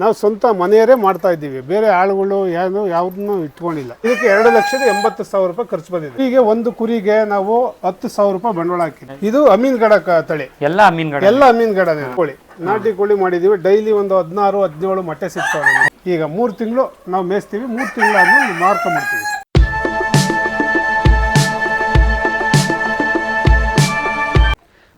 ನಾವು ಸ್ವಂತ ಮನೆಯರೇ ಮಾಡ್ತಾ ಇದ್ದೀವಿ. ಬೇರೆ ಆಳುಗಳು ಏನು ಯಾವ್ದನ್ನು ಇಟ್ಕೊಂಡಿಲ್ಲ. ಇದಕ್ಕೆ ಎರಡು ಲಕ್ಷದ ಎಂಬತ್ತು ಸಾವಿರ ರೂಪಾಯಿ ಖರ್ಚು ಬಂದಿದೆ. ಈಗ ಒಂದು ಕುರಿಗೆ ನಾವು ಹತ್ತು ಸಾವಿರ ರೂಪಾಯಿ ಬಂಡವಾಳ ಹಾಕಿದ್ವಿ. ಇದು ಅಮೀನ್ಗಡ ಕ- ತಳಿ. ಎಲ್ಲ ಮೀನುಗಳು ಎಲ್ಲ ಅಮೀನ್ಗಡನೇ ಕೋಳಿ. ನಾಟಿ ಕೋಳಿ ಮಾಡಿದೀವಿ. ಡೈಲಿ ಒಂದು ಹದಿನಾರು ಹದಿನೇಳು ಮೊಟ್ಟೆ ಸಿಗ್ತಾವೆ ನಮಗೆ. ಈಗ ಮೂರು ತಿಂಗಳು ನಾವು ಮೇಯಿಸ್ತೀವಿ. ಮೂರು ತಿಂಗಳಾದ್ಮೇಲೆ ಮಾರ್ಕೊಂಡ್ಬಿಡ್ತೀವಿ.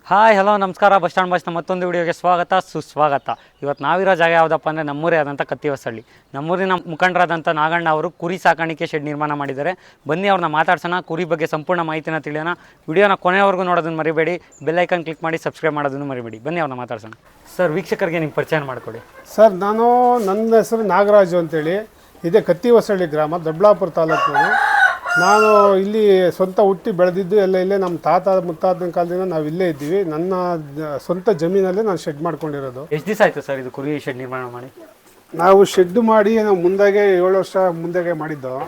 ಹಾಯ್ ಹಲೋ ನಮಸ್ಕಾರ. ಬಸ್ ಸ್ಟ್ಯಾಂಡ್ ಬಸ್ನ ಮತ್ತೊಂದು ವಿಡಿಯೋಗೆ ಸ್ವಾಗತ, ಸುಸ್ವಾಗತ. ಇವತ್ತು ನಾವಿರೋ ಜಾಗ ಯಾವುದಪ್ಪ ಅಂದರೆ ನಮ್ಮೂರೇ ಆದಂಥ ಕತ್ತಿವಸಳ್ಳಿ. ನಮ್ಮೂರಿನ ಮುಖಂಡರಾದಂಥ ನಾಗಣ್ಣ ಅವರು ಕುರಿ ಸಾಕಾಣಿಕೆ ಶೆಡ್ ನಿರ್ಮಾಣ ಮಾಡಿದ್ದಾರೆ. ಬನ್ನಿ ಅವ್ರನ್ನ ಮಾತಾಡ್ಸೋಣ, ಕುರಿ ಬಗ್ಗೆ ಸಂಪೂರ್ಣ ಮಾಹಿತಿನ ತಿಳಿಯೋಣ. ವಿಡಿಯೋನ ಕೊನೆವರೆಗೂ ನೋಡೋದನ್ನು ಮರಿಬೇಡಿ. ಬೆಲ್ಲೈಕನ್ ಕ್ಲಿಕ್ ಮಾಡಿ ಸಬ್ಸ್ಕ್ರೈಬ್ ಮಾಡೋದನ್ನು ಮರಿಬೇಡಿ. ಬನ್ನಿ ಅವ್ರನ್ನ ಮಾತಾಡ್ಸೋಣ. ಸರ್, ವೀಕ್ಷಕರಿಗೆ ನಿಮ್ಗೆ ಪರಿಚಯ ಮಾಡಿಕೊಡಿ. ಸರ್, ನಾನು ನನ್ನ ಹೆಸರು ನಾಗರಾಜು ಅಂತೇಳಿ. ಇದೇ ಕತ್ತಿ ಹೊಸಳ್ಳಿ ಗ್ರಾಮ ದೊಡ್ಡಾಪುರ ತಾಲೂಕು ನಾನು ಇಲ್ಲಿ ಸ್ವಂತ ಹುಟ್ಟಿ ಬೆಳೆದಿದ್ದು ಎಲ್ಲ ಇಲ್ಲೇ ನಮ್ಮ ತಾತ ಮುತ್ತಾತನ ಕಾಲದಿಂದ ನಾವು ಇಲ್ಲೇ ಇದ್ದೀವಿ. ನನ್ನ ಸ್ವಂತ ಜಮೀನಲ್ಲೇ ನಾನು ಶೆಡ್ ಮಾಡ್ಕೊಂಡಿರೋದು. ಎಷ್ಟು ದಿವಸ ಆಯಿತು ಸರ್ ಇದು ಕುರಿ ಶೆಡ್ ನಿರ್ಮಾಣ ಮಾಡಿ? ನಾವು ಶೆಡ್ ಮಾಡಿ ನಾವು ಮುಂದಾಗೆ ಏಳು ವರ್ಷ ಮುಂದಾಗೆ ಮಾಡಿದ್ದು.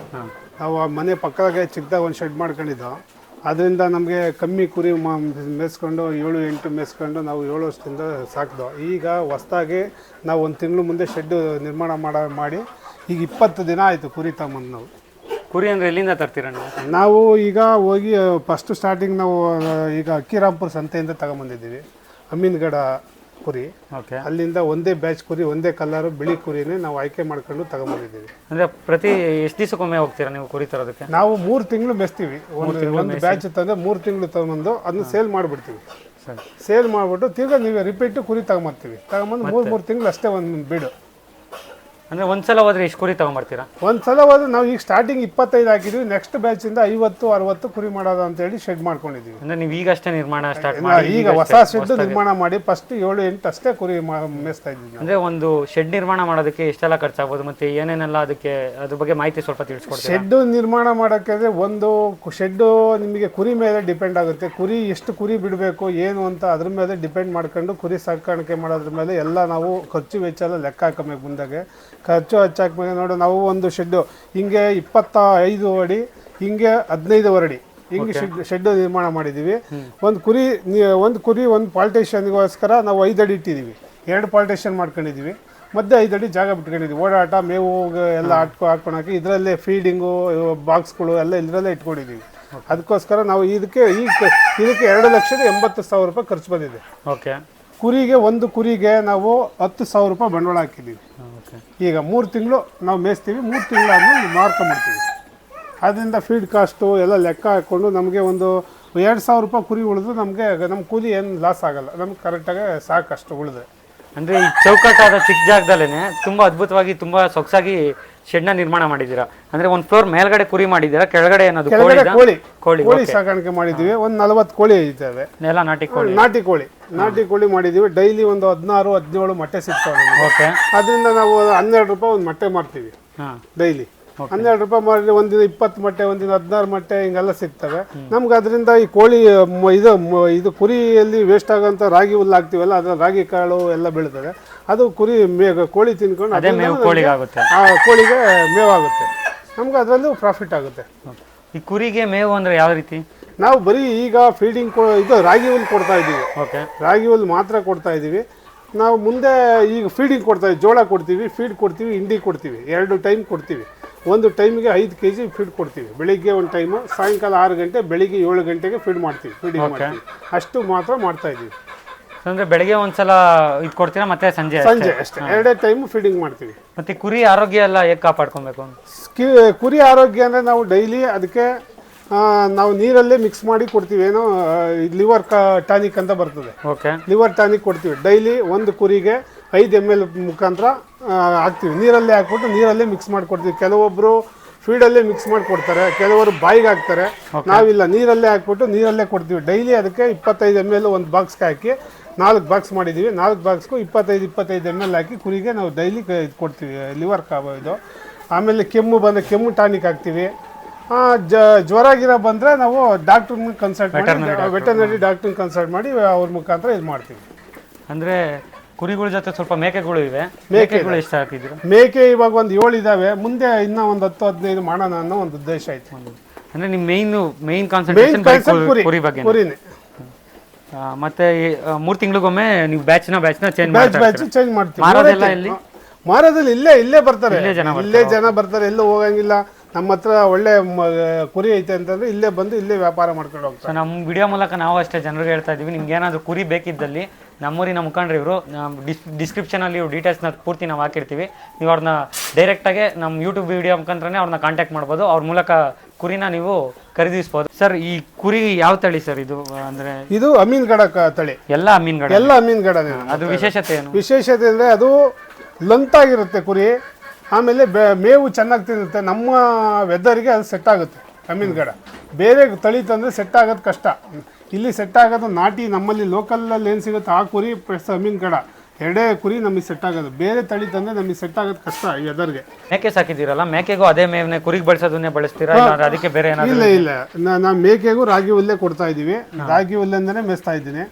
ನಾವು ಆ ಮನೆ ಪಕ್ಕದಾಗೆ ಚಿಕ್ಕದಾಗ ಒಂದು ಶೆಡ್ ಮಾಡ್ಕೊಂಡಿದ್ದು. ಅದರಿಂದ ನಮಗೆ ಕಮ್ಮಿ ಕುರಿ ಮ- ಮೇಯಿಸ್ಕೊಂಡು ಏಳು ಎಂಟು ಮೇಯಿಸ್ಕೊಂಡು ನಾವು ಏಳು ವರ್ಷದಿಂದ ಸಾಕಿದ್ವು ಈಗ ಹೊಸ್ದಾಗಿ ನಾವು ಒಂದು ತಿಂಗಳು ಮುಂದೆ ಶೆಡ್ ನಿರ್ಮಾಣ ಮಾಡ ಮಾಡಿ ಈಗ ಇಪ್ಪತ್ತು ದಿನ ಆಯಿತು ಕುರಿ ತಗೊಂಬಂದು. ನಾವು ಕುರಿ ಅಂದ್ರೆ ಎಲ್ಲಿಂದ ತರ್ತೀರ ನೀವು? ನಾವು ಈಗ ಹೋಗಿ ಫಸ್ಟ್ ಸ್ಟಾರ್ಟಿಂಗ್ ನಾವು ಈಗ ಅಕ್ಕಿರಾಂಪುರ ಸಂತೆಯಿಂದ ತಗೊಂಬಂದಿದ್ದೀವಿ. ಅಮೀನ್ಗಡ ಕುರಿ. ಓಕೆ ಅಲ್ಲಿಂದ ಒಂದೇ ಬ್ಯಾಚ್ ಕುರಿ ಒಂದೇ ಕಲರ್ ಬಿಳಿ ಕುರಿನೇ ನಾವು ಆಯ್ಕೆ ಮಾಡ್ಕೊಂಡು ತಗೊಂಬಂದಿದ್ದೀವಿ. ಅಂದ್ರೆ ಪ್ರತಿ ಎಷ್ಟು ದಿವಸಕ್ಕೊಮ್ಮೆ ಹೋಗ್ತೀರಾ ನೀವು ಕುರಿ ತರೋದಕ್ಕೆ? ನಾವು ಮೂರು ತಿಂಗಳು ಮೆಸ್ತೀವಿ. ಒಂದು ಒಂದು ಬ್ಯಾಚ್ ತಂದ್ರೆ ಮೂರು ತಿಂಗಳು ತಗೊಂಬಂದು ಅದನ್ನ ಸೇಲ್ ಮಾಡಿಬಿಡ್ತೀವಿ. ಸೇಲ್ ಮಾಡಿಬಿಟ್ಟು ತಿರ್ಗಾ ನೀವೇ ರಿಪೀಟ್ ಕುರಿ ತಗೊಂಬರ್ತೀವಿ. ತಗೊಂಬಂದು ಮೂರು ಮೂರು ತಿಂಗಳು ಅಷ್ಟೇ ಒಂದು ಬಿಡು. ಅಂದರೆ ಒಂದ್ಸಲ ಹೋದ್ರೆ ಎಷ್ಟು ಕುರಿ ತೊಗೊಂಬರ್ತೀರಾ? ಒಂದು ಸಲ ಹೋದ್ರೆ ನಾವು ಈಗ ಸ್ಟಾರ್ಟಿಂಗ್ ಇಪ್ಪತ್ತೈದು ಹಾಕಿದ್ವಿ ನೆಕ್ಸ್ಟ್ ಬ್ಯಾಚಿಂದ ಐವತ್ತು ಅರವತ್ತು ಕುರಿ ಮಾಡೋದು ಅಂತೇಳಿ ಶೆಡ್ ಮಾಡ್ಕೊಂಡಿದ್ದೀವಿ. ಅಂದರೆ ನೀವು ಈಗಷ್ಟೇ ನಿರ್ಮಾಣ ಸ್ಟಾರ್ಟ್ ಮಾಡಿ ಈಗ ಹೊಸ ಶೆಡ್ ನಿರ್ಮಾಣ ಮಾಡಿ ಫಸ್ಟ್ ಏಳು ಎಂಟು ಅಷ್ಟೇ ಕುರಿ ಮಾ- ಮೇಯಿಸ್ತಾ ಇದ್ದೀವಿ ಅಂದರೆ ಒಂದು ಶೆಡ್ ನಿರ್ಮಾಣ ಮಾಡೋದಕ್ಕೆ ಎಷ್ಟೆಲ್ಲ ಖರ್ಚಾಗ್ಬೋದು ಮತ್ತೆ ಏನೇನೆಲ್ಲ ಅದಕ್ಕೆ ಅದ್ರ ಬಗ್ಗೆ ಮಾಹಿತಿ ಸ್ವಲ್ಪ ತಿಳಿಸ್ಕೊಡ್ತೀರಾ? ಶೆಡ್ ನಿರ್ಮಾಣ ಮಾಡೋಕ್ಕೆ ಒಂದು ಶೆಡ್ಡು ನಿಮಗೆ ಕುರಿ ಮೇಲೆ ಡಿಪೆಂಡ್ ಆಗುತ್ತೆ. ಕುರಿ ಎಷ್ಟು ಕುರಿ ಬಿಡಬೇಕು ಏನು ಅಂತ ಅದ್ರ ಮೇಲೆ ಡಿಪೆಂಡ್ ಮಾಡ್ಕೊಂಡು ಕುರಿ ಸಾಕಾಣಿಕೆ ಮಾಡೋದ್ರ ಮೇಲೆ ಎಲ್ಲ ನಾವು ಖರ್ಚು ವೆಚ್ಚ ಎಲ್ಲ ಲೆಕ್ಕ ಹಾಕಬೇಕು ಮುಂದಾಗೆ. ಖರ್ಚು ಹಚ್ಚಾಕ್ಮೇಲೆ ನೋಡಿ ನಾವು ಒಂದು ಶೆಡ್ಡು ಹಿಂಗೆ ಇಪ್ಪತ್ತ ಐದು ಅಡಿ ಹಿಂಗೆ ಹದಿನೈದು ಅಡಿ ಹಿಂಗೆ ಶೆಡ್ ಶೆಡ್ ನಿರ್ಮಾಣ ಮಾಡಿದ್ದೀವಿ ಒಂದು ಕುರಿ ಒಂದು ಕುರಿ ಒಂದು ಪಾಲ್ಟೇಷನ್ಗೋಸ್ಕರ ನಾವು ಐದು ಅಡಿ ಇಟ್ಟಿದ್ದೀವಿ ಎರಡು ಪಾಲ್ಟೇಷನ್ ಮಾಡ್ಕೊಂಡಿದ್ದೀವಿ ಮತ್ತೆ ಐದು ಅಡಿ ಜಾಗ ಬಿಟ್ಕೊಂಡಿದ್ದೀವಿ ಓಡಾಟ ಮೇವು ಎಲ್ಲ ಹಾಕೊ ಹಾಕ್ಕೊಳಕ್ಕೆ ಇದರಲ್ಲೇ ಫೀಡಿಂಗು ಬಾಕ್ಸ್ಗಳು ಎಲ್ಲ ಇದರಲ್ಲೇ ಇಟ್ಕೊಂಡಿದ್ದೀವಿ ಅದಕ್ಕೋಸ್ಕರ ನಾವು ಇದಕ್ಕೆ ಈ ಇದಕ್ಕೆ ಎರಡು ಲಕ್ಷದ ಎಂಬತ್ತು ಸಾವಿರ ರೂಪಾಯಿ ಖರ್ಚು ಬಂದಿದೆ. ಓಕೆ ಕುರಿಗೆ ಒಂದು ಕುರಿಗೆ ನಾವು ಹತ್ತು ಸಾವಿರ ರೂಪಾಯಿ ಬಂಡವಾಳ ಹಾಕಿದ್ದೀವಿ. ಈಗ ಮೂರು ತಿಂಗಳು ನಾವು ಮೇಯಿಸ್ತೀವಿ ಮೂರು ತಿಂಗಳಾದ್ಮೇಲೆ ಮಾರ್ಕೊಂಬಿಡ್ತೀವಿ ಅದರಿಂದ ಫೀಡ್ ಕಾಸ್ಟು ಎಲ್ಲ ಲೆಕ್ಕ ಹಾಕ್ಕೊಂಡು ನಮಗೆ ಒಂದು ಎರಡು ಸಾವಿರ ರೂಪಾಯಿ ಕುರಿ ಉಳಿದು ನಮಗೆ ನಮ್ಮ ಕೂಲಿ ಏನು ಲಾಸ್ ಆಗಲ್ಲ. ನಮ್ಗೆ ಕರೆಕ್ಟಾಗಿ ಸಾಕಷ್ಟು ಉಳಿದ್ರೆ. ಅಂದರೆ ಈ ಚೌಕಟ್ಟಾದ ಚಿಕ್ಕ ಜಾಗದಲ್ಲೇ ತುಂಬ ಅದ್ಭುತವಾಗಿ ತುಂಬ ಸೊಗಸಾಗಿ ಶೆಡ್ನ ನಿರ್ಮಾಣ ಮಾಡಿದ್ದೀರಾ? ಅಂದ್ರೆ ಒಂದು ಫ್ಲೋರ್ ಮೇಲ್ಗಡೆ ಕುರಿ ಮಾಡಿದ್ದೀರಾ ಕೆಳಗಡೆ ಏನದು ಕೆಳಗಡೆ ಕೋಳಿ. ಕೋಳಿ ಕೋಳಿ ಸಾಕಾಣಿಕೆ ಮಾಡಿದ್ದೀವಿ. ಒಂದು ನಲವತ್ತು ಕೋಳಿ ಇದ್ದಾವೆ. ನೆಲ ನಾಟಿ ಕೋಳಿ. ನಾಟಿ ಕೋಳಿ. ನಾಟಿ ಕೋಳಿ ಮಾಡಿದ್ದೀವಿ. ಡೈಲಿ ಒಂದು ಹದಿನಾರು ಹದಿನೇಳು ಮೊಟ್ಟೆ ಸಿಗ್ತಾವೆ ಓಕೆ ಅದರಿಂದ ನಾವು ಹನ್ನೆರಡು ರೂಪಾಯಿ ಒಂದು ಮೊಟ್ಟೆ ಮಾಡ್ತೀವಿ ಡೈಲಿ. ಹನ್ನೆರಡು ರೂಪಾಯಿ ಮಾಡಿದ್ರೆ ಒಂದಿನ ಇಪ್ಪತ್ತು ಮೊಟ್ಟೆ ಒಂದಿನ ಹದಿನಾರು ಮೊಟ್ಟೆ ಹಿಂಗೆಲ್ಲ ಸಿಗ್ತವೆ. ನಮ್ಗೆ ಅದರಿಂದ ಈ ಕೋಳಿ ಇದು ಇದು ಕುರಿಯಲ್ಲಿ ವೇಸ್ಟ್ ಆಗೋಂಥ ರಾಗಿ ಹುಲ್ಲು ಹಾಕ್ತೀವಲ್ಲ ಅದರ ರಾಗಿ ಕಾಳು ಎಲ್ಲ ಬೀಳ್ತದೆ ಅದು ಕುರಿ ಮೇ ಕೋಳಿ ತಿನ್ಕೊಂಡು ಅದೇ ಮೇವು ಕೋಳಿಗೆ ಆಗುತ್ತೆ ಆ ಕೋಳಿಗೆ ಮೇವಾಗುತ್ತೆ. ನಮ್ಗೆ ಅದರಲ್ಲೂ ಪ್ರಾಫಿಟ್ ಆಗುತ್ತೆ. ಈ ಕುರಿಗೆ ಮೇವು ಅಂದರೆ ಯಾವ ರೀತಿ? ನಾವು ಬರೀ ಈಗ ಫೀಡಿಂಗ್ ಇದು ರಾಗಿ ಹುಲ್ ಕೊಡ್ತಾ ಇದ್ದೀವಿ. ಓಕೆ. ರಾಗಿ ಹುಲ್ ಮಾತ್ರ ಕೊಡ್ತಾ ಇದ್ದೀವಿ. ನಾವು ಮುಂದೆ ಈಗ ಫೀಡಿಂಗ್ ಕೊಡ್ತಾ ಇದ್ದೀವಿ. ಜೋಳ ಕೊಡ್ತೀವಿ ಫೀಡ್ ಕೊಡ್ತೀವಿ ಹಿಂಡಿ ಕೊಡ್ತೀವಿ. ಎರಡು ಟೈಮ್ ಕೊಡ್ತೀವಿ. ಒಂದು ಟೈಮ್ಗೆ ಐದು ಕೆ ಜಿ ಫೀಡ್ ಕೊಡ್ತೀವಿ. ಬೆಳಿಗ್ಗೆ ಒಂದು ಟೈಮು ಸಾಯಂಕಾಲ ಆರು ಗಂಟೆ ಬೆಳಿಗ್ಗೆ ಏಳು ಗಂಟೆಗೆ ಫೀಡ್ ಮಾಡ್ತೀವಿ ಫೀಡಿಂಗ್ ಮಾಡ್ತೀವಿ. ಅಷ್ಟು ಮಾತ್ರ ಮಾಡ್ತಾ ಇದ್ದೀವಿ. ಅಂದರೆ ಬೆಳಗ್ಗೆ ಒಂದ್ಸಲ ಇದು ಕೊಡ್ತೀರಾ ಮತ್ತೆ ಸಂಜೆ ಸಂಜೆ ಅಷ್ಟೇ. ಎರಡೇ ಟೈಮ್ ಫೀಡಿಂಗ್ ಮಾಡ್ತೀವಿ. ಮತ್ತೆ ಕುರಿ ಆರೋಗ್ಯ ಎಲ್ಲ ಹೇಗೆ ಕಾಪಾಡ್ಕೊಬೇಕು? ಕಿ- ಕುರಿ ಆರೋಗ್ಯ ಅಂದರೆ ನಾವು ಡೈಲಿ ಅದಕ್ಕೆ ಆ, ನಾವು ನೀರಲ್ಲೇ ಮಿಕ್ಸ್ ಮಾಡಿ ಕೊಡ್ತೀವಿ. ಏನೋ ಲಿವರ್ ಟಾನಿಕ್ ಅಂತ ಬರ್ತದೆ. ಓಕೆ ಲಿವರ್ ಟಾನಿಕ್ ಕೊಡ್ತೀವಿ. ಡೈಲಿ ಒಂದು ಕುರಿಗೆ ಐದು ಎಂ ಎಲ್ ಮುಖಾಂತರ ಆ, ಹಾಕ್ತೀವಿ. ನೀರಲ್ಲೇ ಹಾಕ್ಬಿಟ್ಟು ನೀರಲ್ಲೇ ಮಿಕ್ಸ್ ಮಾಡಿ ಕೊಡ್ತೀವಿ. ಕೆಲವೊಬ್ಬರು ಫೀಡಲ್ಲೇ ಮಿಕ್ಸ್ ಮಾಡಿ ಕೊಡ್ತಾರೆ. ಕೆಲವರು ಬಾಯಿಗೆ ಹಾಕ್ತಾರೆ. ನಾವಿಲ್ಲ. ನೀರಲ್ಲೇ ಹಾಕ್ಬಿಟ್ಟು ನೀರಲ್ಲೇ ಕೊಡ್ತೀವಿ. ಡೈಲಿ ಅದಕ್ಕೆ ಇಪ್ಪತ್ತೈದು ಎಂ ಎಲ್ ಒಂದು ಬಾಕ್ಸ್ಗೆ ಹಾಕಿ ನಾಲ್ಕು ಬಾಕ್ಸ್ ಮಾಡಿದ್ದೀವಿ ನಾಲ್ಕು ಬಾಕ್ಸ್ಗೂ ಇಪ್ಪತ್ತೈದು ಇಪ್ಪತ್ತೈದು ಎಂ ಎಲ್ ಹಾಕಿ ಕುರಿಗೆ ನಾವು ಡೈಲಿ ಇದು ಕೊಡ್ತೀವಿ. ಲಿವರ್ ಕಾಬ ಇದು. ಆಮೇಲೆ ಕೆಮ್ಮು ಬಂದರೆ ಕೆಮ್ಮು ಟಾನಿಕ್ ಹಾಕ್ತೀವಿ. ಜ ಜ್ವರ ಗಿರ ಬಂದರೆ ನಾವು ಡಾಕ್ಟ್ರನ್ನ ಕನ್ಸಲ್ಟ್ ಮಾಡಿ ವೆಟರ್ನರಿ ಡಾಕ್ಟ್ರನ್ನ ಕನ್ಸಲ್ಟ್ ಮಾಡಿ ಅವ್ರ ಮುಖಾಂತರ ಇದು ಮಾಡ್ತೀವಿ. ಅಂದರೆ ಕುರಿಗಳ ಜೊತೆ ಸ್ವಲ್ಪ ಮೇಕೆಗಳು ಇವೆ. ಮೇಕೆಗಳು ಎಷ್ಟು ಹಾಕಿದ್ರು? ಮೇಕೆ ಇವಾಗ ಒಂದು ಏಳು ಇದ್ದಾವೆ ಮುಂದೆ ಇನ್ನೂ ಒಂದು ಹತ್ತು ಹದಿನೈದು ಮಾಡೋಣ ಅನ್ನೋ ಒಂದು ಉದ್ದೇಶ ಆಯ್ತು. ಅಂದ್ರೆ ನಿಮ್ಮ ಮೇಯ್ನು ಮೇಯ್ನ್ ಮೇನ್ ಕಾನ್ಸಂಟ್ರೇಷನ್ ಕುರಿ ಬಗ್ಗೆ ಕುರಿನೇ. ಮತ್ತೆ ಮೂರ್ ತಿಂಗಳಿಗೊಮ್ಮೆ ನೀವು ಬ್ಯಾಚ್ನ ಬ್ಯಾಚ್ನ ಚೇಂಜ್ ಬ್ಯಾಚ್ ಬ್ಯಾಚ್ ಚೇಂಜ್ ಮಾಡ್ತೀವಿ. ಮಾರೋದೆಲ್ಲ ಇಲ್ಲಿ? ಮಾರೋದಲ್ಲಿ ಇಲ್ಲೇ ಇಲ್ಲೇ ಬರ್ತಾರೆ. ಇಲ್ಲೇ ಜನ ಇಲ್ಲೇ ಜನ ಬರ್ತಾರೆ ಎಲ್ಲೂ ಹೋಗಂಗಿಲ್ಲ. ನಮ್ಮ ಹತ್ರ ಒಳ್ಳೆ ಕುರಿ ಐತೆ ಅಂತಂದ್ರೆ ಇಲ್ಲೇ ಬಂದು ಇಲ್ಲೇ ವ್ಯಾಪಾರ ಮಾಡ್ಕೊಂಡು ಹೋಗ್ತಾರೆ. ಸೊ ನಮ್ಮ ವಿಡಿಯೋ ಮೂಲಕ ನಾವು ಅಷ್ಟೇ ಜನರಿಗೆ ಹೇಳ್ತಾ ಇದ್ದೀವಿ. ನಿಮ್ಗೆ ಏನಾದರೂ ಕುರಿ ಬೇಕಿದ್ದಲ್ಲಿ ನಮ್ಮೂರಿನ ಮುಖಂಡ್ರಿ ಇವರು ಡಿಸ್ಕ್ರಿಪ್ಷನ್ ಡಿಸ್ಕ್ರಿಪ್ಷನಲ್ಲಿ ಇವ್ರು ಡೀಟೇಲ್ಸ್ನ ಪೂರ್ತಿ ನಾವು ಹಾಕಿರ್ತೀವಿ. ನೀವು ಅವ್ರನ್ನ ಡೈರೆಕ್ಟಾಗಿ ನಮ್ಮ ಯೂಟ್ಯೂಬ್ ವಿಡಿಯೋ ಮುಖಾಂತರನೇ ಅವ್ರನ್ನ ಕಾಂಟ್ಯಾಕ್ಟ್ ಮಾಡ್ಬೋದು. ಅವ್ರ ಮೂಲಕ ಕುರಿನ ನೀವು ಖರೀದಿಸಬಹುದು ಸರ್ ಈ ಕುರಿ ಯಾವ ತಳಿ ಸರ್ ಇದು ಅಂದ್ರೆ? ಇದು ಅಮೀನ್ಗಡ ಕ- ತಳಿ. ಎಲ್ಲ ಅಮೀನ್ಗಡ. ಎಲ್ಲ ಅಮೀನ್ಗಡನೇ ಅದು ವಿಶೇಷತೆ ಏನು? ವಿಶೇಷತೆ ಅಂದರೆ ಅದು ಲಂತಾಗಿರುತ್ತೆ ಕುರಿ ಆಮೇಲೆ ಬೆ- ಮೇವು ಚೆನ್ನಾಗಿ ತಿನ್ನುತ್ತೆ. ನಮ್ಮ ವೆದರ್ಗೆ ಅದು ಸೆಟ್ ಆಗುತ್ತೆ ಅಮೀನ್ಗಡ. ಬೇರೆ ತಳಿ ತಂದರೆ ಸೆಟ್ ಆಗೋದು ಕಷ್ಟ. ಇಲ್ಲಿ ಸೆಟ್ ಆಗೋದು ನಾಟಿ ನಮ್ಮಲ್ಲಿ ಲೋಕಲಲ್ಲಿ ಏನು ಸಿಗುತ್ತೆ ಆ ಕುರಿ ಪ್ಲಸ್ ಅಮೀನ್ಗಡ. ಎರಡೇ ಕುರಿ ನಮಗೆ ಸೆಟ್ ಆಗೋದು. ಬೇರೆ ತಳಿ ತಂದ್ರೆ ನಮಗೆ ಸೆಟ್ ಆಗೋದು ಕಷ್ಟ ಈ ಅದರ್ಗೆ ಮೇಕೆ ಸಾಕಿದ್ದೀರಲ್ಲ ಮೇಕೆಗೂ ಅದೇ ಮೇವ್ನೆ ಕುರಿಗೆ ಬಳಸೋದನ್ನೇ ಬಳಸ್ತೀರಾ? ಇಲ್ಲ ಅದಕ್ಕೆ ಬೇರೆ ಏನಾದ್ರು ಇಲ್ಲ ಇಲ್ಲ. ನಾ- ನಾ ಮೇಕೆಗೂ ರಾಗಿ ಹುಲ್ಲೆ ಕೊಡ್ತಾ ಇದ್ದೀವಿ. ರಾಗಿ ಹುಲ್ಲೆಂದರೆ ಮೇಸ್ತಾ ಇದ್ದೀನಿ.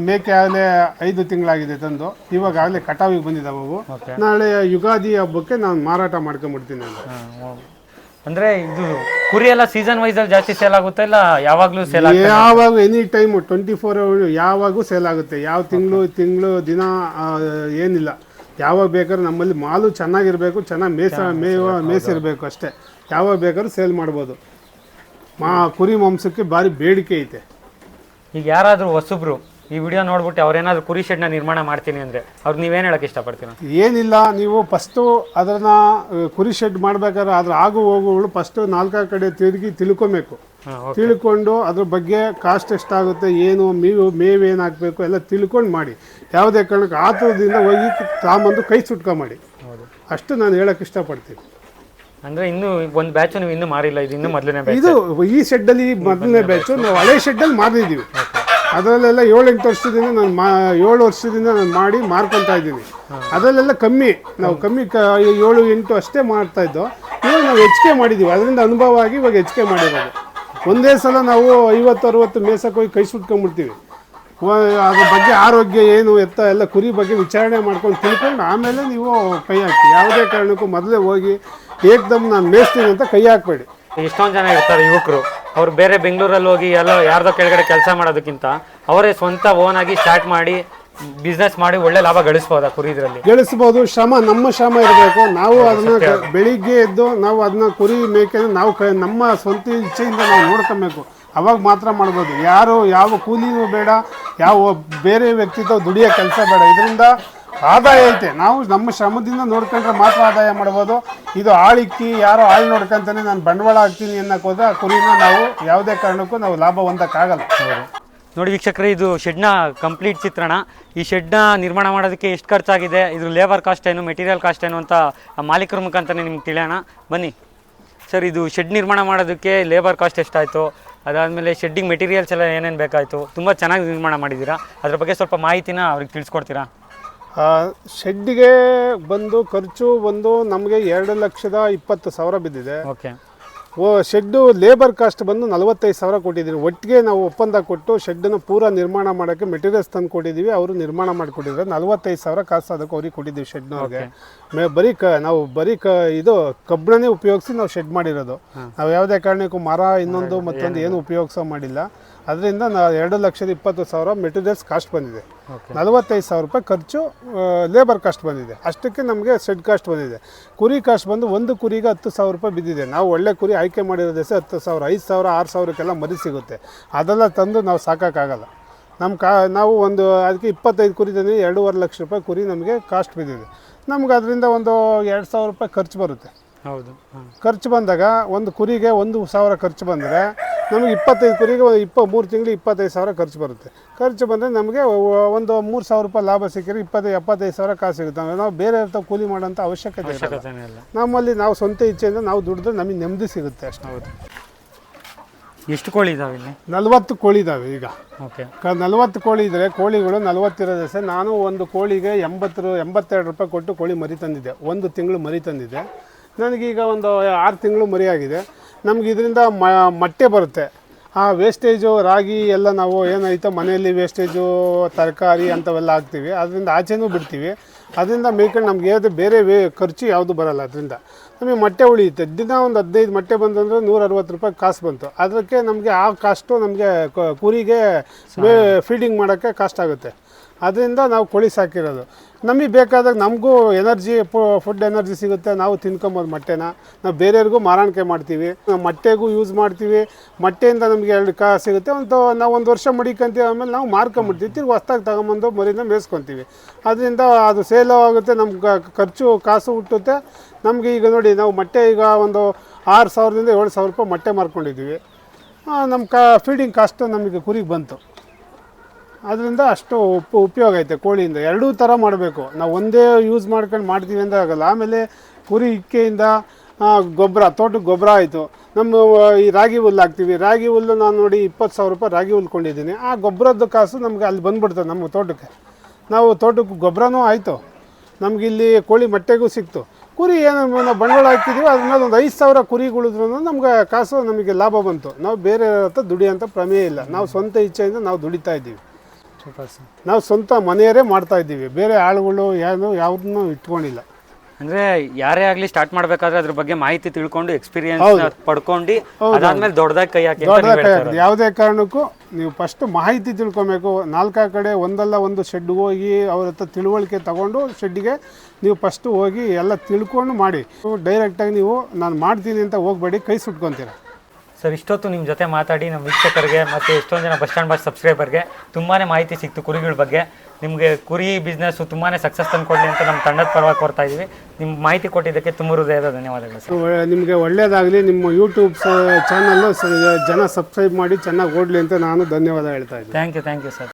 ಮೇಕೆ ಆಗಲೇ ಐದು ತಿಂಗಳಾಗಿದೆ ತಂದು. ಇವಾಗ ಆಗಲೇ ಕಟಾವಿಗೆ ಬಂದಿದ್ದಾವೆ ಅವು. ನಾಳೆ ಯುಗಾದಿ ಹಬ್ಬಕ್ಕೆ ನಾನು ಮಾರಾಟ ಮಾಡ್ಕೊಂಡ್ಬಿಡ್ತೀನಿ ನಾನು. ಅಂದ್ರೆ ಇದು ಕುರಿ ಎಲ್ಲ ಸೀಸನ್ ವೈಸ್ ಅಲ್ಲಿ ಜಾಸ್ತಿ ಸೇಲ್ ಆಗುತ್ತೆ ಇಲ್ಲ ಯಾವಾಗ್ಲೂ ಸೇಲ್ ಆಗುತ್ತೆ ಯಾವಾಗ any time twenty four hour ಯಾವಾಗೂ ಸೇಲ್ ಆಗುತ್ತೆ. ಯಾವ ತಿಂಗಳು ತಿಂಗಳು ದಿನ ಆ, ಏನಿಲ್ಲ. ಯಾವಾಗ ಬೇಕಾದ್ರೂ ನಮ್ಮಲ್ಲಿ ಮಾಲು ಚೆನ್ನಾಗಿರಬೇಕು ಚೆನ್ನಾಗಿ ಮೇಸ ಮೇವ ಮೇಸಿರಬೇಕು ಅಷ್ಟೇ. ಯಾವಾಗ ಬೇಕಾದ್ರೂ ಸೇಲ್ ಮಾಡ್ಬೋದು. ಮಾ ಕುರಿ ಮಾಂಸಕ್ಕೆ ಭಾರಿ ಬೇಡಿಕೆ ಐತೆ. ಈಗ ಯಾರಾದರೂ ಹೊಸಬ್ರು ಈ ವಿಡಿಯೋ ನೋಡ್ಬಿಟ್ಟು ಅವ್ರೇನಾದ್ರು ಕುರಿ ಶೆಡ್ನ ನಿರ್ಮಾಣ ಮಾಡ್ತೀನಿ ಅಂದ್ರೆ ಅವ್ರು ನೀವೇನು ಹೇಳಕ್ ಇಷ್ಟಪಡ್ತೀರಾ? ಏನಿಲ್ಲ ನೀವು ಫಸ್ಟು ಅದನ್ನ ಕುರಿ ಶೆಡ್ ಮಾಡ್ಬೇಕಾದ್ರೆ ಅದ್ರ ಆಗು ಹೋಗುಗಳು ಫಸ್ಟು ನಾಲ್ಕು ಕಡೆ ತಿರುಗಿ ತಿಳ್ಕೊಬೇಕು. ತಿಳ್ಕೊಂಡು ಅದ್ರ ಬಗ್ಗೆ ಕಾಸ್ಟ್ ಎಷ್ಟಾಗುತ್ತೆ ಏನು ಮೇವು ಮೇವು ಏನು ಹಾಕಬೇಕು ಎಲ್ಲ ತಿಳ್ಕೊಂಡು ಮಾಡಿ. ಯಾವುದೇ ಕಾರಣಕ್ಕೆ ಆತುರದಿಂದ ಹೋಗಿ ತಾಂಬಂದು ಕೈ ಸುಟ್ಕೊ ಮಾಡಿ ಹೌದು. ಅಷ್ಟು ನಾನು ಹೇಳಕ್ಕೆ ಇಷ್ಟಪಡ್ತೀನಿ. ಅಂದ್ರೆ ಇನ್ನು ಒಂದು ಬ್ಯಾಚ್ ನೀವು ಇನ್ನೂ ಮಾರಿಲ್ಲ ಇದು ಇನ್ನೂ ಮೊದಲನೇ ಇದು ಈ ಶೆಡ್ಡಲ್ಲಿ ಮೊದಲನೇ ಬ್ಯಾಚು ನಾವು ಹಳೆ ಶೆಡ್ಡಲ್ಲಿ ಮಾರಿದ್ದೀವಿ. ಅದರಲ್ಲೆಲ್ಲ ಏಳೆಂಟು ವರ್ಷದಿಂದ ನಾನು ಮಾ, ಏಳು ವರ್ಷದಿಂದ ನಾನು ಮಾಡಿ ಮಾರ್ಕೊತಾ ಇದ್ದೀನಿ. ಅದರಲ್ಲೆಲ್ಲ ಕಮ್ಮಿ. ನಾವು ಕಮ್ಮಿ ಕ, ಏಳು, ಎಂಟು ಅಷ್ಟೇ ಮಾಡ್ತಾ ಇದ್ದೋ, ಇವಾಗ ನಾವು ಹೆಚ್ಚಿಗೆ ಮಾಡಿದ್ದೀವಿ. ಅದರಿಂದ ಅನುಭವ ಆಗಿ ಇವಾಗ ಹೆಚ್ಚಿಗೆ ಮಾಡಿರೋದು. ಒಂದೇ ಸಲ ನಾವು ಐವತ್ತು, ಅರುವತ್ತು ಮೇಸಕ್ಕೆ ಹೋಗಿ ಕೈ ಸುಟ್ಕೊಂಡ್ಬಿಡ್ತೀವಿ ಅದ್ರ ಬಗ್ಗೆ ಆರೋಗ್ಯ ಏನು, ಎತ್ತ, ಎಲ್ಲ ಕುರಿ ಬಗ್ಗೆ ವಿಚಾರಣೆ ಮಾಡ್ಕೊಂಡು ತಿಳ್ಕೊಂಡು ಆಮೇಲೆ ನೀವು ಕೈ ಹಾಕಿ. ಯಾವುದೇ ಕಾರಣಕ್ಕೂ ಮೊದಲೇ ಹೋಗಿ ಏಕ್ದಮ್ ನಾನು ಮೇಯಿಸ್ತೀನಿ ಅಂತ ಕೈ ಹಾಕಬೇಡಿ. ಎಷ್ಟೊಂದು ಜನ ಇರ್ತಾರೆ ಯುವಕರು. ಅವ್ರು ಬೇರೆ ಬೆಂಗಳೂರಲ್ಲಿ ಹೋಗಿ ಎಲ್ಲ ಯಾರ್ದೋ ಕೆಳಗಡೆ ಕೆಲಸ ಮಾಡೋದಕ್ಕಿಂತ ಅವರೇ ಸ್ವಂತ ಓನ್ ಆಗಿ ಸ್ಟಾರ್ಟ್ ಮಾಡಿ ಬಿಸ್ನೆಸ್ ಮಾಡಿ ಒಳ್ಳೆ ಲಾಭ ಗಳಿಸಬಹುದು ಕುರಿ ಇದರಲ್ಲಿ ಗಳಿಸ್ಬೋದು. ಶ್ರಮ ನಮ್ಮ ಶ್ರಮ ಇರಬೇಕು. ನಾವು ಅದನ್ನ ಕ- ಬೆಳಿಗ್ಗೆ ಎದ್ದು ನಾವು ಅದನ್ನ ಕುರಿ ಮೇಕೆ ನಾವು ಕ ನಮ್ಮ ಸ್ವಂತ ಇಚ್ಛೆಯಿಂದ ನಾವು ನೋಡ್ಕೊಬೇಕು. ಅವಾಗ ಮಾತ್ರ ಮಾಡ್ಬೋದು. ಯಾರು ಯಾವ ಕೂಲಿನೂ ಬೇಡ ಯಾವ ಬೇರೆ ವ್ಯಕ್ತಿತ್ವ ದುಡಿಯೋ ಕೆಲಸ ಬೇಡ. ಇದರಿಂದ ಆದಾಯ ಐತೆ. ನಾವು ನಮ್ಮ ಶ್ರಮದಿಂದ ನೋಡ್ಕೊಂಡ್ರೆ ಮಾತ್ರ ಆದಾಯ ಮಾಡ್ಬೋದು. ಇದು ಆಳಿಕ್ಕಿ, ಯಾರೋ ಆಳು ನೋಡ್ಕೊಂತಾನೆ ನಾನು ಬಂಡವಾಳ ಹಾಕ್ತೀನಿ ಅನ್ನೋಕೆ ಹೋದ್ರೆ ಆ ಕುರಿನ ನಾವು ಯಾವುದೇ ಕಾರಣಕ್ಕೂ ನಾವು ಲಾಭ ಹೊಂದಕ್ಕಾಗಲ್ಲ ನೋಡಿ ವೀಕ್ಷಕರೇ, ಇದು ಶೆಡ್ನ ಕಂಪ್ಲೀಟ್ ಚಿತ್ರಣ. ಈ ಶೆಡ್ನ ನಿರ್ಮಾಣ ಮಾಡೋದಕ್ಕೆ ಎಷ್ಟು ಖರ್ಚಾಗಿದೆ, ಇದ್ರ ಲೇಬರ್ ಕಾಸ್ಟ್ ಏನು ಮೆಟೀರಿಯಲ್ ಕಾಸ್ಟ್ ಏನು ಅಂತ ಮಾಲೀಕರ ಮುಖಾಂತರನೇ ನಿಮ್ಗೆ ತಿಳಿಯೋಣ. ಬನ್ನಿ. ಸರ್, ಇದು ಶೆಡ್ ನಿರ್ಮಾಣ ಮಾಡೋದಕ್ಕೆ ಲೇಬರ್ ಕಾಸ್ಟ್ ಎಷ್ಟಾಯಿತು? ಅದಾದಮೇಲೆ ಶೆಡ್ಡಿಂಗ್ ಮೆಟೀರಿಯಲ್ಸ್ ಎಲ್ಲ ಏನೇನು ಬೇಕಾಯಿತು? ತುಂಬ ಚೆನ್ನಾಗಿ ನಿರ್ಮಾಣ ಮಾಡಿದ್ದೀರಾ. ಅದ್ರ ಬಗ್ಗೆ ಸ್ವಲ್ಪ ಮಾಹಿತಿನ ಅವ್ರಿಗೆ ತಿಳಿಸ್ಕೊಡ್ತೀರಾ? ಶೆಡ್ಡಿಗೆ ಬಂದು ಖರ್ಚು ಬಂದು ನಮಗೆ ಎರಡು ಲಕ್ಷದ ಇಪ್ಪತ್ತು ಸಾವಿರ ಬಿದ್ದಿದೆ. ಓಕೆ. ಓ ಶೆಡ್ಡು ಲೇಬರ್ ಕಾಸ್ಟ್ ಬಂದು ನಲವತ್ತೈದು ಸಾವಿರ ಕೊಟ್ಟಿದ್ದೀವಿ ಒಟ್ಟಿಗೆ ನಾವು ಒಪ್ಪಂದ ಕೊಟ್ಟು ಶೆಡ್ಡನ್ನು ಪೂರ ನಿರ್ಮಾಣ ಮಾಡೋಕ್ಕೆ ಮೆಟೀರಿಯಲ್ಸ್ ತಂದು ಕೊಟ್ಟಿದ್ದೀವಿ. ಅವರು ನಿರ್ಮಾಣ ಮಾಡಿಕೊಟ್ಟಿದ್ದಾರೆ. ನಲವತ್ತೈದು ಸಾವಿರ ಕಾಸು ಅದಕ್ಕೆ ಅವ್ರಿಗೆ ಕೊಟ್ಟಿದ್ದೀವಿ ಶೆಡ್ನವ್ರಿಗೆ. ಮೇ ಬರೀ ಕ ನಾವು ಬರೀ ಕ ಇದು ಕಬ್ಬಣನೇ ಉಪಯೋಗಿಸಿ ನಾವು ಶೆಡ್ ಮಾಡಿರೋದು. ನಾವು ಯಾವುದೇ ಕಾರಣಕ್ಕೂ ಮರ ಇನ್ನೊಂದು ಮತ್ತೊಂದು ಏನು ಉಪಯೋಗಿಸೋ ಮಾಡಿಲ್ಲ. ಅದರಿಂದ ನಾ ಎರಡು ಲಕ್ಷದ ಇಪ್ಪತ್ತು ಸಾವಿರ ಮೆಟೀರಿಯಲ್ಸ್ ಕಾಸ್ಟ್ ಬಂದಿದೆ. ನಲವತ್ತೈದು ಸಾವಿರ ರೂಪಾಯಿ ಖರ್ಚು ಲೇಬರ್ ಕಾಸ್ಟ್ ಬಂದಿದೆ. ಅಷ್ಟಕ್ಕೆ ನಮಗೆ ಸೆಡ್ ಕಾಸ್ಟ್ ಬಂದಿದೆ. ಕುರಿ ಕಾಸ್ಟ್ ಬಂದು ಒಂದು ಕುರಿಗೆ ಹತ್ತು ಸಾವಿರ ರೂಪಾಯಿ ಬಿದ್ದಿದೆ. ನಾವು ಒಳ್ಳೆ ಕುರಿ ಆಯ್ಕೆ ಮಾಡಿರೋ ದೇಶ ಹತ್ತು ಸಾವಿರ ಐದು ಸಾವಿರ ಆರು ಸಾವಿರಕ್ಕೆಲ್ಲ ಮರಿ ಸಿಗುತ್ತೆ. ಅದೆಲ್ಲ ತಂದು ನಾವು ಸಾಕೋಕ್ಕಾಗಲ್ಲ. ನಮ್ಮ ಕಾ ನಾವು ಒಂದು ಅದಕ್ಕೆ ಇಪ್ಪತ್ತೈದು ಕುರಿ ತಂದರೆ ಎರಡೂವರೆ ಲಕ್ಷ ರೂಪಾಯಿ ಕುರಿ ನಮಗೆ ಕಾಸ್ಟ್ ಬಿದ್ದಿದೆ. ನಮ್ಗೆ ಅದರಿಂದ ಒಂದು ಎರಡು ಸಾವಿರ ರೂಪಾಯಿ ಖರ್ಚು ಬರುತ್ತೆ. ಹೌದು ಖರ್ಚು ಬಂದಾಗ ಒಂದು ಕುರಿಗೆ ಒಂದು ಸಾವಿರ ಖರ್ಚು ಬಂದರೆ ನಮಗೆ ಇಪ್ಪತ್ತೈದು ಕುರಿಗೆ ಇಪ್ಪ ಮೂರು ತಿಂಗಳು ಇಪ್ಪತ್ತೈದು ಸಾವಿರ ಖರ್ಚು ಬರುತ್ತೆ. ಖರ್ಚು ಬಂದರೆ ನಮಗೆ ಒಂದು ಮೂರು ಸಾವಿರ ರೂಪಾಯಿ ಲಾಭ ಸಿಕ್ಕಿದ್ರೆ ಇಪ್ಪತ್ತೈದು ಎಪ್ಪತ್ತೈದು ಸಾವಿರ ಕಾಸು ಸಿಗುತ್ತೆ. ನಾವು ಬೇರೆ ಇರ್ತಾವ ಕೂಲಿ ಮಾಡೋಂಥ ಅವಶ್ಯಕತೆ ಇಲ್ಲ. ನಮ್ಮಲ್ಲಿ ನಾವು ಸ್ವಂತ ಇಚ್ಛೆಯಿಂದ ನಾವು ದುಡಿದ್ರೆ ನಮಗೆ ನೆಮ್ಮದಿ ಸಿಗುತ್ತೆ ಅಷ್ಟು. ಹೌದು. ಎಷ್ಟು ಕೋಳಿ ಇದಾವೆ ಇಲ್ಲಿ? ನಲ್ವತ್ತು ಕೋಳಿ ಇದಾವೆ ಈಗ. ಓಕೆ. ನಲ್ವತ್ತು ಕೋಳಿ ಇದ್ದರೆ ಕೋಳಿಗಳು ನಲ್ವತ್ತಿರೋದೇ ಸರ್ ನಾನು ಒಂದು ಕೋಳಿಗೆ ಎಂಬತ್ತು ಎಂಬತ್ತೆರಡು ರೂಪಾಯಿ ಕೊಟ್ಟು ಕೋಳಿ ಮರಿ ತಂದಿದ್ದೆ. ಒಂದು ತಿಂಗಳು ಮರಿ ತಂದಿದ್ದೆ. ನನಗೀಗ ಒಂದು ಆರು ತಿಂಗಳು ಮರಿಯಾಗಿದೆ. ನಮ್ಗೆ ಇದರಿಂದ ಮೊಟ್ಟೆ ಬರುತ್ತೆ. ಆ ವೇಸ್ಟೇಜು ರಾಗಿ ಎಲ್ಲ ನಾವು ಏನಾಯ್ತೋ ಮನೆಯಲ್ಲಿ ವೇಸ್ಟೇಜು ತರಕಾರಿ ಅಂಥವೆಲ್ಲ ಹಾಕ್ತೀವಿ. ಅದರಿಂದ ಆಚೆನೂ ಬಿಡ್ತೀವಿ. ಅದರಿಂದ ಮೇಯ್ಕೊಂಡು ನಮ್ಗೆ ಯಾವುದು ಬೇರೆ ವೇ, ಖರ್ಚು ಯಾವುದು ಬರಲ್ಲ ಅದರಿಂದ. ನಮಗೆ ಮೊಟ್ಟೆ ಉಳಿಯುತ್ತೆ. ದಿನ ಒಂದು ಹದಿನೈದು ಮೊಟ್ಟೆ ಬಂದಂದ್ರೆ ನೂರ ಅರವತ್ತು ರೂಪಾಯಿ ಕಾಸು ಬಂತು. ಅದಕ್ಕೆ ನಮಗೆ ಆ ಕಾಸ್ಟು ನಮಗೆ ಕುರಿಗೆ ಫೀಡಿಂಗ್ ಮಾಡೋಕ್ಕೆ ಕಾಸ್ಟ್ ಆಗುತ್ತೆ. ಅದರಿಂದ ನಾವು ಕೋಳಿ ಸಾಕಿರೋದು. ನಮಗೆ ಬೇಕಾದಾಗ ನಮಗೂ ಎನರ್ಜಿ ಫುಡ್ ಎನರ್ಜಿ ಸಿಗುತ್ತೆ. ನಾವು ತಿನ್ಕೊಬೋದು ಮೊಟ್ಟೆನ. ನಾವು ಬೇರೆಯವ್ರಿಗೂ ಮಾರಾಣಿಕೆ ಮಾಡ್ತೀವಿ. ನಾವು ಮೊಟ್ಟೆಗೂ ಯೂಸ್ ಮಾಡ್ತೀವಿ. ಮೊಟ್ಟೆಯಿಂದ ನಮಗೆ ಎರಡು ಕಾ ಸಿಗುತ್ತೆ. ಒಂದು ನಾವು ಒಂದು ವರ್ಷ ಮಡಿಕೊಂತೀವಿ. ಆಮೇಲೆ ನಾವು ಮಾರ್ಕೊಂಬಿಡ್ತೀವಿ. ತಿರ್ಗಿ ಹೊಸ್ದಾಗಿ ತಗೊಂಬಂದು ಮರಿನ ಮೇಯಿಸ್ಕೊತೀವಿ. ಅದರಿಂದ ಅದು ಸೇಲ್ ಆಗುತ್ತೆ. ನಮ್ಗೆ ಖರ್ಚು ಕಾಸು ಹುಟ್ಟುತ್ತೆ. ನಮಗೆ ಈಗ ನೋಡಿ ನಾವು ಮೊಟ್ಟೆ ಈಗ ಒಂದು ಆರು ಸಾವಿರದಿಂದ ಏಳು ಸಾವಿರ ರೂಪಾಯಿ ಮೊಟ್ಟೆ ಮಾರ್ಕೊಂಡಿದ್ದೀವಿ. ನಮ್ಮ ಕಾ, ಫೀಡಿಂಗ್ ಕಾಸ್ಟು ನಮಗೆ ಕುರಿಗೆ ಬಂತು. ಅದರಿಂದ ಅಷ್ಟು ಉಪ ಉಪಯೋಗ ಐತೆ ಕೋಳಿಯಿಂದ. ಎರಡೂ ಥರ ಮಾಡಬೇಕು. ನಾವು ಒಂದೇ ಯೂಸ್ ಮಾಡ್ಕೊಂಡು ಮಾಡ್ತೀವಿ ಅಂತ ಆಗಲ್ಲ. ಆಮೇಲೆ ಕುರಿ ಇಕ್ಕೆಯಿಂದ ಗೊಬ್ಬರ, ತೋಟಕ್ಕೆ ಗೊಬ್ಬರ ಆಯಿತು. ನಮ್ಮ ಈ ರಾಗಿ ಹುಲ್ಲು ಹಾಕ್ತೀವಿ. ರಾಗಿ ಹುಲ್ಲು ನಾನು ನೋಡಿ ಇಪ್ಪತ್ತು ಸಾವಿರ ರೂಪಾಯಿ ರಾಗಿ ಹುಲ್ಲು ಕೊಂಡಿದ್ದೀನಿ. ಆ ಗೊಬ್ಬರದ ಕಾಸು ನಮಗೆ ಅಲ್ಲಿ ಬಂದ್ಬಿಡ್ತದೆ ನಮ್ಮ ತೋಟಕ್ಕೆ. ನಾವು ತೋಟಕ್ಕೆ ಗೊಬ್ಬರನೂ ಆಯಿತು. ನಮಗಿಲ್ಲಿ ಕೋಳಿ ಮೊಟ್ಟೆಗೂ ಸಿಕ್ತು. ಕುರಿ ಏನು ನಾವು ಬಂಡವಾಳ ಹಾಕ್ತಿದ್ದೀವಿ ಅದ್ರ ಒಂದು ಐದು ಸಾವಿರ ಕುರಿಗಳಿದ್ರು ನಮ್ಗೆ ಕಾಸು ನಮಗೆ ಲಾಭ ಬಂತು. ನಾವು ಬೇರೆ ಹತ್ರ ದುಡಿಯೋಂಥ ಪ್ರಮೇಯ ಇಲ್ಲ. ನಾವು ಸ್ವಂತ ಇಚ್ಛೆಯಿಂದ ನಾವು ದುಡಿತಾ ಇದ್ದೀವಿ. ಸೂಪರ್ ಸರ್ ನಾವು ಸ್ವಂತ ಮನೆಯರೇ ಮಾಡ್ತಾ ಇದ್ದೀವಿ. ಬೇರೆ ಆಳುಗಳು ಏನು ಯಾವುದನ್ನು ಇಟ್ಕೊಂಡಿಲ್ಲ. ಅಂದ್ರೆ ಯಾರೇ ಆಗ್ಲಿ ಸ್ಟಾರ್ಟ್ ಮಾಡ್ಬೇಕಾದ್ರೆ ಅದ್ರ ಬಗ್ಗೆ ಮಾಹಿತಿ ತಿಳ್ಕೊಂಡು ಎಕ್ಸ್ಪೀರಿಯನ್ಸ್ ಪಡ್ಕೊಂಡು ಅದಾದ್ಮೇಲೆ ದೊಡ್ಡದಾಗಿ ಕೈ ಹಾಕಿ ಯಾವುದೇ ಕಾರಣಕ್ಕೂ ನೀವು ಫಸ್ಟ್ ಮಾಹಿತಿ ತಿಳ್ಕೊಬೇಕು. ನಾಲ್ಕು ಕಡೆ ಒಂದಲ್ಲ ಒಂದು ಶೆಡ್ ಹೋಗಿ ಅವ್ರ ಹತ್ರ ತಿಳುವಳಿಕೆ ತಗೊಂಡು ಶೆಡ್ಗೆ ನೀವು ಫಸ್ಟ್ ಹೋಗಿ ಎಲ್ಲ ತಿಳ್ಕೊಂಡು ಮಾಡಿ. ಡೈರೆಕ್ಟಾಗಿ ನೀವು ನಾನು ಮಾಡ್ತೀನಿ ಅಂತ ಹೋಗ್ಬೇಡಿ ಕೈ ಸುಟ್ಕೊತೀರ. ಸರ್ ಇಷ್ಟೊತ್ತು ನಿಮ್ಮ ಜೊತೆ ಮಾತಾಡಿ ನಮ್ಮ ವೀಕ್ಷಕರಿಗೆ ಮತ್ತು ಎಷ್ಟೊಂದು ಜನ ಬಸ್ ಸ್ಟ್ಯಾಂಡ್ ಬಸ್ ಸಬ್ಸ್ಕ್ರೈಬರ್ಗೆ ತುಂಬಾ ಮಾಹಿತಿ ಸಿಕ್ತು ಕುರಿಗಳ ಬಗ್ಗೆ. ನಿಮಗೆ ಕುರಿ ಬಿಸ್ನೆಸ್ಸು ತುಂಬಾ ಸಕ್ಸಸ್ ತಂದುಕೊಡಲಿ ಅಂತ ನಮ್ಮ ತಂಡದ ಪರವಾಗಿ ಕೊಡ್ತಾ ಇದ್ದೀವಿ. ನಿಮ್ಮ ಮಾಹಿತಿ ಕೊಟ್ಟಿದ್ದಕ್ಕೆ ತುಂಬ ಹೃದಯದ ಧನ್ಯವಾದಗಳು ಸರ್. ನಿಮಗೆ ಒಳ್ಳೆಯದಾಗಲಿ ನಿಮ್ಮ ಯೂಟ್ಯೂಬ್ ಚಾನಲ್ಲು ಜನ ಸಬ್ಸ್ಕ್ರೈಬ್ ಮಾಡಿ ಚೆನ್ನಾಗಿ ಓಡಲಿ ಅಂತ ನಾನು ಧನ್ಯವಾದ ಹೇಳ್ತಾ ಇದ್ದೀನಿ. Thank you thank you sir